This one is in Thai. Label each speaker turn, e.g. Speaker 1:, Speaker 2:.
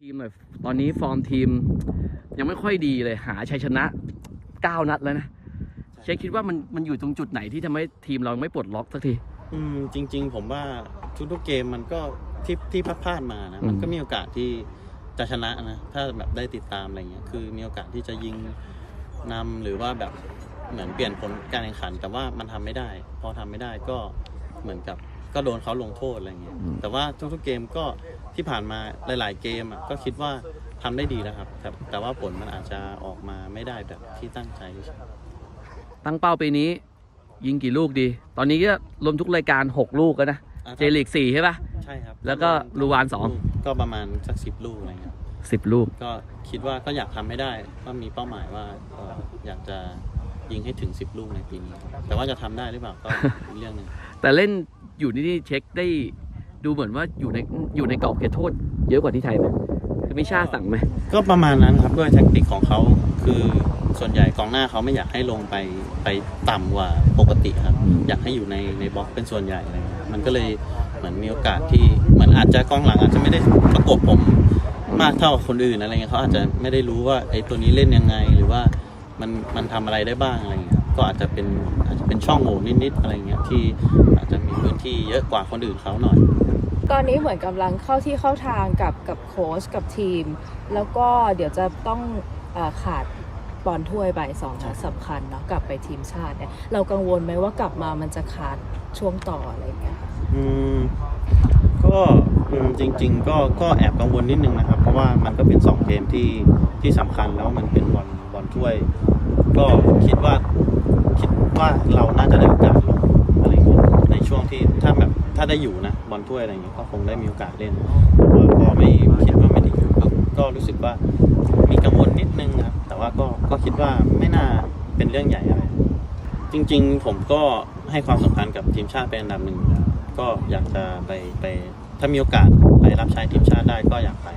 Speaker 1: ทีมหน่อยตอนนี้ฟอร์มทีม ยังไม่ค่อยดีเลยหาชัยชนะ 9 นัดแล้วนะเช็คคิดว่ามันมันอยู่ตรงจุดไหนที่ทำให้ทีมเราไม่ปลดล็อกสักที
Speaker 2: อืมจริง ๆ ผมว่าทุกๆเกมมันก็ที่ที่พลาดๆมานะ
Speaker 1: อืม
Speaker 2: มันก็มีโอกาสที่จะชนะนะ ถ้าแบบได้ติดตามอะไรเงี้ยคือมีโอกาสที่จะยิงนำหรือว่าแบบเหมือนเปลี่ยนผลการแข่งขัน แต่ว่ามันทำไม่ได้ พอทำไม่ได้ก็เหมือนกับ ก็โดนเขาลงโทษอะไรเงี้ยแต่ว่าทุกๆเกมก็ที่ผ่านมาหลาย ๆ เกมอะก็คิดว่าทำได้ดีแล้วครับแต่แต่ว่าผลมันอาจจะออกมาไม่ได้แบบที่ตั้งใจ
Speaker 1: ตั้งเป้าปีนี้ ยิงกี่ลูกดี ตอนนี้ก็รวมทุกรายการ 6 ลูกแล้วนะ
Speaker 2: อะ
Speaker 1: เจลีก4ใช่ปะ
Speaker 2: ใช่ครับ
Speaker 1: แล้วก็ลูวานสอง
Speaker 2: ก็ประมาณสักสิบลูกอะไรเงี้ย
Speaker 1: 10ลูก
Speaker 2: ก็คิดว่าก็อยากทำให้ได้ก็มีเป้าหมายว่าเอ่ออยากจะยิงให้ถึง10ลูกในปีนี้ แต่ว่าจะทำได้หรือเปล่าก็อีกเรื่องหนึ่ง
Speaker 1: แต่เล่น อยู่นี่นี่เช็คได้ดูเหมือนว่าอยู่ในอยู่ในกรอบเขตโทษ เยอะกว่าที่ไทยไหมคือไม่ชาสั่งไหม
Speaker 2: ก็ประมาณนั้นครับด้วยแท็กติกของเขาคือส่วนใหญ่กองหน้าเขาไม่อยากให้ลงไปไปต่ำกว่าปกติครับ
Speaker 1: อืม
Speaker 2: อยากให้อยู่ในในบล็อกเป็นส่วนใหญ่อะไรเงี้ยมันก็เลยเหมือนมีโอกาสที่เหมือนอาจจะกองหลังอาจจะไม่ได้ประกบผมมากเท่าคนอื่นอะไรเงี้ยเขาอาจจะไม่ได้รู้ว่าไอ้ตัวนี้เล่นยังไงหรือว่ามันมันทำอะไรได้บ้างอะไรเงี้ย ก็อาจจะเป็นอาจจะเป็นช่องโหว่นิดๆอะไรเงี้ยที่อาจจะมีพื้นที่เยอะกว่าคนอื่นเขาหน่อย
Speaker 3: ตอนนี้เหมือนกำลังเข้าที่เข้าทางกับกับโค้ชกับทีม แล้วก็เดี๋ยวจะต้องเออขาดบอลถ้วยไปสองนัดสำคัญเนาะกลับไปทีมชาติเนี่ยเรากังวลไหมว่ากลับมามันจะขาดช่วงต่ออะไรอย่างเงี้ยค่ะ
Speaker 2: อืมก็อืมจริง ๆ ก็ก็แอบกังวลนิดนึงนะครับ เพราะว่ามันก็เป็นสองเกมที่ที่สำคัญแล้วมันเป็นบอลบอลถ้วย ก็คิดว่าคิด ว่าเราน่าจะได้โอกาสลงอะไรเงี้ยในช่วงที่ถ้าแบบถ้าได้อยู่นะบอลถ้วยอะไรเงี้ยก็คงได้มีโอกาสเล่นแต่ว่าพอไม่คิดว่าไม่ได้อยู่ก็ก็รู้สึกว่ามีกังวลนิดนึงครับแต่ว่าก็ก็คิดว่าไม่น่าเป็นเรื่องใหญ่อะไรจริง ๆ ผมก็ให้ความสำคัญกับทีมชาติเป็นอันดับหนึ่งก็อยากจะไปไปถ้ามีโอกาสไปรับใช้ทีมชาติได้ก็อยากไป